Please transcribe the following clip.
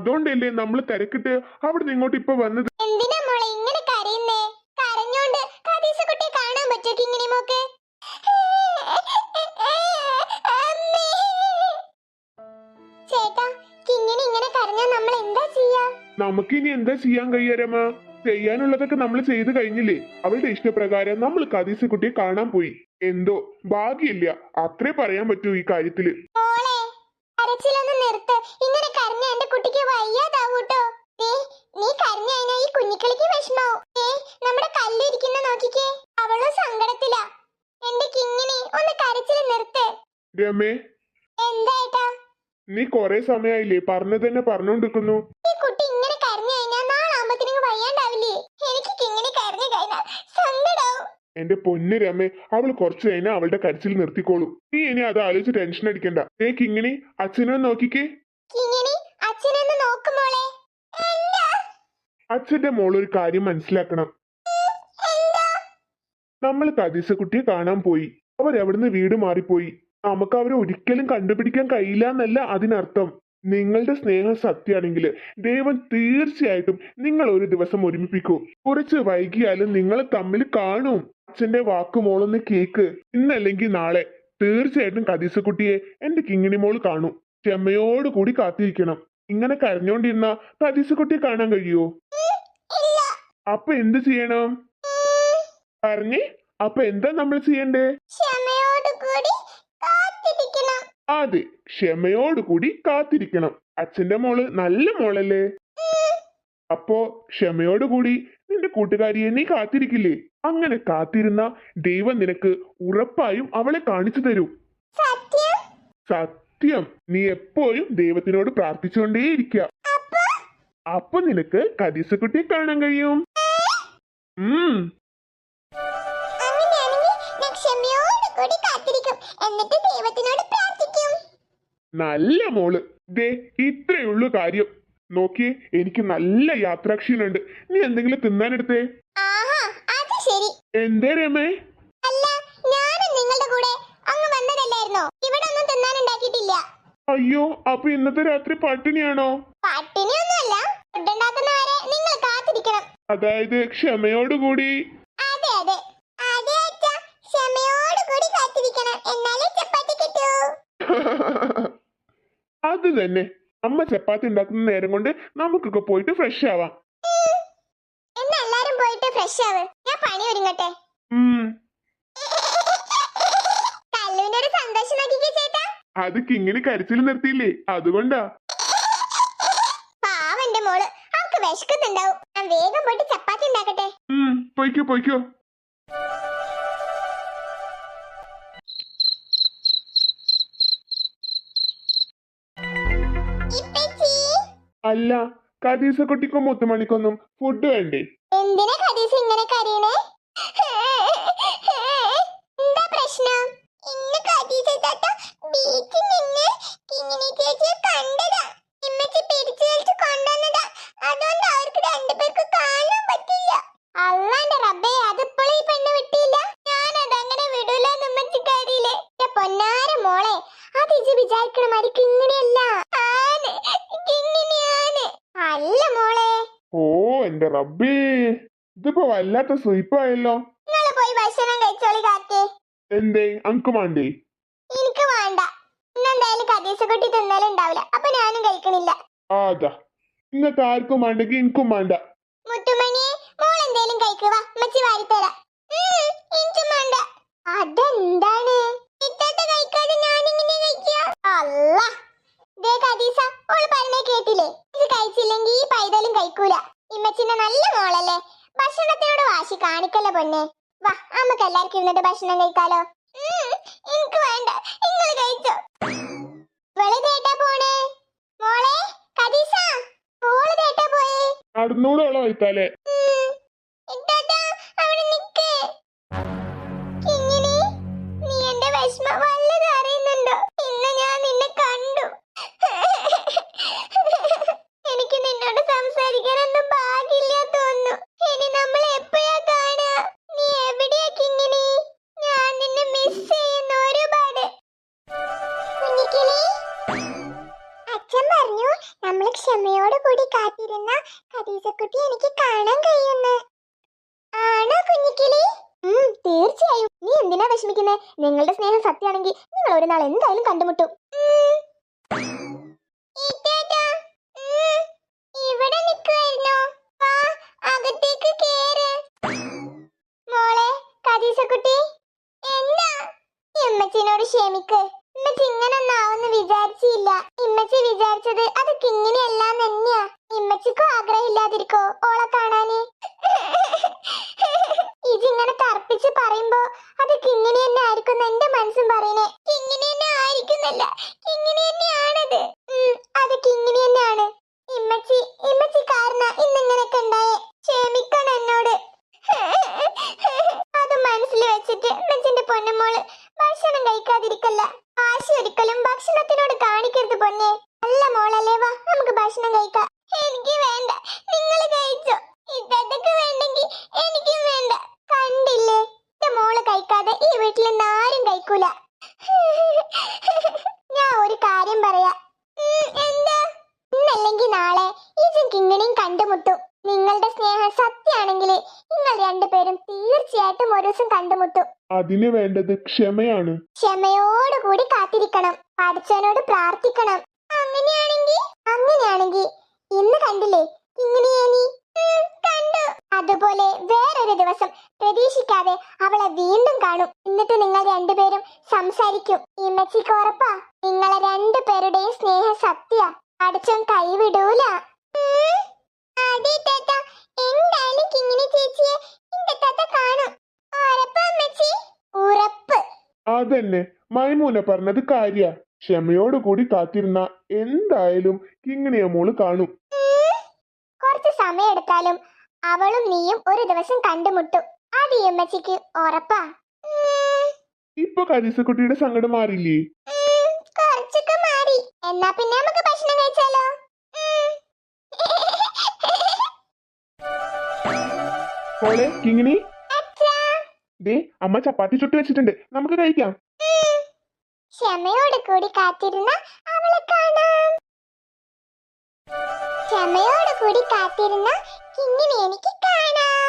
അതുകൊണ്ടല്ലേ നമ്മൾ തിരക്കിട്ട് അവിടെ ഇങ്ങോട്ട് ഇപ്പൊ വന്നത്? എന്തിനാ മോളെ ഇങ്ങനെ കരയുന്നേ? കരഞ്ഞോണ്ട് കദീസ കുട്ടിയെ കാണാൻ പറ്റോ കിങ്ങിണി മോക്ക്? അമ്മേ. ചേട്ടാ കിങ്ങിണി ഇങ്ങനെ കരഞ്ഞാ നമ്മൾ എന്താ ചെയ്യാ? നമുക്കിനി എന്താ ചെയ്യാൻ കഴിയാരമ്മ ചെയ്യാനുള്ളതൊക്കെ നമ്മൾ ചെയ്തു കഴിഞ്ഞില്ലേ? അവളുടെ ഇഷ്ടപ്രകാരം നമ്മൾ കദീസ കുട്ടിയെ കാണാൻ പോയി. എന്തോ? ഭാഗ്യമില്ല. അത്രേ പറയാൻ പറ്റൂ ഈ കാര്യത്തിൽ. മോളെ കരച്ചിലൊന്ന് നിർത്ത്. ഇങ്ങനെ കരഞ്ഞ എന്റെ കുട്ടിക്ക് വയ്യാതാവൂട്ടോ. നീ കരഞ്ഞതിനാ ഈ കുഞ്ഞിക്കളിക്ക് വിഷമാവും ദേ, നമ്മുടെ കല്ലിരിക്കുന്ന നോക്കിക്കേ. അവളും സങ്കടത്തിലാ. എന്റെ കിങ്ങിണി ഒന്ന് കരച്ചിൽ നിർത്ത്. രമേ. എന്തായിട്ടാ നീ കൊറേ സമയായില്ലേ പറഞ്ഞു തന്നെ പറഞ്ഞോണ്ടിരിക്കുന്നു. ഈ കുട്ടി ഇങ്ങനെ കരഞ്ഞു കഴിഞ്ഞാൽ നാളാകുമ്പത്തിനും വയ്യാണ്ടാവില്ലേ എനിക്ക് കിങ്ങിണി കരഞ്ഞു കഴിഞ്ഞാൽ സങ്കടാവും എന്റെ പൊന്നു രമേ അവൾ കുറച്ചു കഴിഞ്ഞാൽ അവളുടെ കരച്ചിൽ നിർത്തിക്കോളൂ. നീ ഇനി അത് ആലോചിച്ച് ടെൻഷൻ അടിക്കണ്ട. ഏ കിങ്ങിണി അച്ഛനെ നോക്കിക്കേ. കിങ്ങിണി മോൾ അച്ഛന്റെ മോളൊരു കാര്യം മനസ്സിലാക്കണം. നമ്മൾ തദീസ കുട്ടിയെ കാണാൻ പോയി. അവരവിടുന്ന് വീട് മാറിപ്പോയി. നമുക്ക് അവരെ ഒരിക്കലും കണ്ടുപിടിക്കാൻ കഴിയില്ല എന്നല്ല അതിനർത്ഥം. നിങ്ങളുടെ സ്നേഹം സത്യാണെങ്കിൽ ദൈവം തീർച്ചയായിട്ടും നിങ്ങൾ ഒരു ദിവസം ഒരുമിപ്പിക്കൂ. കുറച്ച് വൈകിയാലും നിങ്ങൾ തമ്മിൽ കാണും. അച്ഛന്റെ വാക്കുമോളൊന്ന് കേക്ക്. ഇന്നല്ലെങ്കിൽ നാളെ. തീർച്ചയായിട്ടും കദീസ കുട്ടിയെ എന്റെ കിങ്ങിണി മോൾ കാണും. ക്ഷമയോടുകൂടി കാത്തിരിക്കണം. ഇങ്ങനെ കരഞ്ഞോണ്ടിരുന്ന കദീസ കുട്ടിയെ കാണാൻ കഴിയുമോ അപ്പൊ എന്ത് ചെയ്യണം? പറഞ്ഞേ. അപ്പൊ എന്താ നമ്മൾ ചെയ്യണ്ടേ? അതെ ക്ഷമയോടുകൂടി കാത്തിരിക്കണം. അച്ഛന്റെ മോൾ നല്ല മോളല്ലേ? അപ്പോ ക്ഷമയോടുകൂടി നിന്റെ കൂട്ടുകാരിയെ നീ കാത്തിരിക്കില്ലേ? അങ്ങനെ കാത്തിരുന്ന ദൈവം നിനക്ക് ഉറപ്പായും അവളെ കാണിച്ചു തരും. സത്യം? നീ എപ്പോഴും ദൈവത്തിനോട് പ്രാർത്ഥിച്ചുകൊണ്ടേയിരിക്കുക അപ്പൊ? അപ്പൊ നിനക്ക് കദീസക്കുട്ടിയെ കാണാൻ കഴിയും. ഉം. എന്നിട്ട് ദൈവത്തിനോട് നല്ല മോൾ. ദേ ഇത്രയുള്ളൂ കാര്യം. നോക്കിയേ എനിക്ക് നല്ല യാത്രാക്ഷീണുണ്ട്. നീ എന്തെങ്കിലും തിന്നാനെടുത്തേ? എന്തേ രമേ? അയ്യോ അപ്പൊ ഇന്നത്തെ രാത്രി പട്ടിണിയാണോ? പട്ടിണിയൊന്നുമല്ല. നിങ്ങൾ കാത്തിരിക്കണം. അതായത് ക്ഷമയോടുകൂടി. അതെ അതെ. അതെ ക്ഷമയോടുകൂടി കാത്തിരിക്കണം. എന്നാലേ ചപ്പാത്തി കിട്ടൂ. അത് തന്നെ. അമ്മ ചപ്പാത്തി ഉണ്ടാക്കുന്ന നേരം കൊണ്ട് നമുക്കൊക്കെ പോയിട്ട് ഫ്രഷ് ആവാം. എന്നാ എല്ലാരും പോയിട്ട് ഫ്രഷ് ആവ്. ഞാൻ പണി ഒരുങ്ങട്ടെ. ഉം. കല്ലുവിന്റെ ഒരു സന്തോഷം നോക്കിക്കേ ചേട്ടാ. അത് കിങ്ങിന് കരച്ചിൽ നിർത്തിയില്ലേ? അതുകൊണ്ടാ. പാവന്റെ മോൾ. അവൾക്ക് വിശക്കുന്നുണ്ടാവും. ഞാൻ വേഗം പോയിട്ട് ചപ്പാത്തി ഉണ്ടാക്കട്ടെ. ഉം പൊയ്ക്കോ പൊയ്ക്കോ. അല്ല കദീസ കുട്ടിക്കും മുത്തുമണിക്കൊന്നും ഫുഡ് വേണ്ടേ? എന്തിനാ കദീസ് ഇങ്ങനെ കരയണേ? എന്താ പ്രശ്നം? ഇന്ന് കണ്ടതാ. ഓ എന്റെ റബ്ബേ. ഇതിപ്പോ വല്ലാത്ത സ്വീപ്പായല്ലോ നിങ്ങൾ പോയി ഭക്ഷണം കഴിച്ചോളി കാക്കേ. എന്തേ? വേണ്ടേ? എനിക്ക് വേണ്ട. ഇന്നെന്തായാലും കദീസ കുട്ടി തിന്നാലും ഉണ്ടാവില്ല. അപ്പൊ ഞാനും കഴിക്കണില്ല. ആതാ ഇന്നത്തെ ആർക്കും വേണ്ടെങ്കിൽ എനിക്കും വേണ്ട. മുത്തുമണി മോൾ എന്തേലും കഴിക്കുക മച്ചി വാരിത്തരാം. എനിക്കും വേണ്ട. അതെന്താണ്? ഇത്തത്തെ കഴിക്കാതെ ഞാനിങ്ങനെ കഴിക്കുക അല്ല ദേ കതീസ ഓൾ പറഞ്ഞേ കേട്ടില്ലേ? ഇത് കഴിച്ചില്ലെങ്കിൽ ഈ പൈതലും കഴിക്കൂല ഇമ്മച്ചിന്റെ നല്ല മോളല്ലേ? ഭക്ഷണത്തിനോട് വാശി കാണിക്കല്ല പൊന്നെ? വാ നമുക്ക് എല്ലാവർക്കും ഇരുന്നിട്ട് ഭക്ഷണം കഴിക്കാലോ. എനിക്ക് വേണ്ട. നിങ്ങൾ കഴിച്ചോ. പോണേ? മോളെ കദീസ മോൾ തേട്ടാ പോയേ? കാത്തിരുന്ന ഖദീജക്കുട്ടി എനിക്ക് കാണാൻ കഴിയുന്നു. ആണോ കുഞ്ഞിക്കിളി? തീർച്ചയായും. നീ എന്തിനാ വിഷമിക്കുന്നേ? നിങ്ങളുടെ സ്നേഹം സത്യമാണെങ്കിൽ നിങ്ങൾ ഒരു നാൾ എന്തായാലും കണ്ടുമുട്ടും. ഇവിടെ നിൽക്കുവായിരുന്നോ? വാ അകത്തേക്ക് കേറ് ഇമ്മച്ചി ഇങ്ങനൊന്നും ആവുന്ന് വിചാരിച്ചില്ല ഇമ്മച്ചി വിചാരിച്ചത് അത് കിങ്ങിനെയല്ല തന്നെയാ ഇമ്മച്ചിക്കും ആഗ്രഹമില്ലാതിരിക്കോ ഓളെ കാണാന്. ഇതിങ്ങനെ തർപ്പിച്ച് പറയുമ്പോ അത് കിങ്ങിണി തന്നെ ആയിരിക്കും എന്റെ മനസ്സും പറയണേ കിങ്ങിണി തന്നെ ആയിരിക്കുന്നല്ല കിങ്ങിണി തന്നെയാണത്. അത് കിങ്ങിണി തന്നെയാണ്. ഇമ്മച്ചി ഇമ്മച്ചി കാരണ ഇന്നിങ്ങനൊക്കെ ഉണ്ടായേ. ക്ഷമിക്കണം എന്നോട്. അത് മനസ്സിൽ വെച്ചിട്ട് ഇമ്മച്ചിന്റെ പൊന്നമോൾ ഭക്ഷണം കഴിക്കാതിരിക്കല്ല. ആശി ഒരിക്കലും ഭക്ഷണത്തിനോട് കാണിക്കരുത് പൊന്നെ. നല്ല മോളല്ലേ നമുക്ക് ഭക്ഷണം കഴിക്കാം എനിക്ക് വേണ്ട നിങ്ങൾ കഴിച്ചോ ഇതൊക്കെ വേണ്ടെങ്കിൽ എനിക്കും വേണ്ട കണ്ടില്ലേ എന്റെ മോൾ കഴിക്കാതെ ഈ വീട്ടിൽ നിന്ന് ആരും കഴിക്കൂല ഞാൻ ഒരു കാര്യം പറയാ ഉം, എന്താ ഇന്നല്ലെങ്കിൽ നാളെ ഇതും കിങ്ങിണിയും കണ്ടുമുട്ടും. നിങ്ങളുടെ സ്നേഹം സത്യാണെങ്കിൽ നിങ്ങൾ രണ്ടുപേരും തീർച്ചയായിട്ടും ഒരു ദിവസം കണ്ടുമുട്ടും. അതിന് വേണ്ടത് ക്ഷമയാണ്. ക്ഷമയോടുകൂടി കാത്തിരിക്കണം. പഠിച്ചവനോട് പ്രാർത്ഥിക്കണം. അങ്ങനെയാണെങ്കിൽ അങ്ങനെയാണെങ്കിൽ ഇന്ന് കണ്ടില്ലേ? കിങ്ങിണിയെ നീ? കണ്ടു. അതുപോലെ വേറൊരു ദിവസം പ്രതീക്ഷിക്കാതെ അവളെ വീണ്ടും കാണും. എന്നിട്ട് നിങ്ങൾ രണ്ടുപേരും സംസാരിക്കും. ഇമ്മച്ചിക്ക് ഉറപ്പാ? നിങ്ങളെ രണ്ടുപേരുടെയും സ്നേഹ സത്യ. പഠിച്ചവൻ കൈവിടൂല. അതന്നെ. മൈമൂന പറഞ്ഞത് കാര്യ. ക്ഷമയോടുകൂടി കാത്തിരുന്ന എന്തായാലും കിങ്ങിണിയ മോൾ കാണും. കുറച്ച് സമയെടുത്താലും അവളും നീയും ഒരു ദിവസം കണ്ടുമുട്ടും. അത് അമ്മച്ചിക്ക് ഉറപ്പാ. ഇപ്പൊ കരീസക്കുട്ടിയുടെ സങ്കടം മാറിയില്ലേ കുറച്ചൊക്കെ മാറി. എന്നാ പിന്നെ നമുക്ക് ഭക്ഷണം കഴിച്ചാലോ? മോളെ കിങ്ങിണി. ദേ അമ്മ ചപ്പാത്തി ചുട്ട് വെച്ചിട്ടുണ്ട്. നമുക്ക് കഴിക്കാം. ക്ഷമയോട് കൂടി കാത്തിരുന്ന അവളെ കാണാം. ക്ഷമയോട് കൂടി കാത്തിരുന്ന കിങ്ങിനെ എനിക്ക് കാണാം.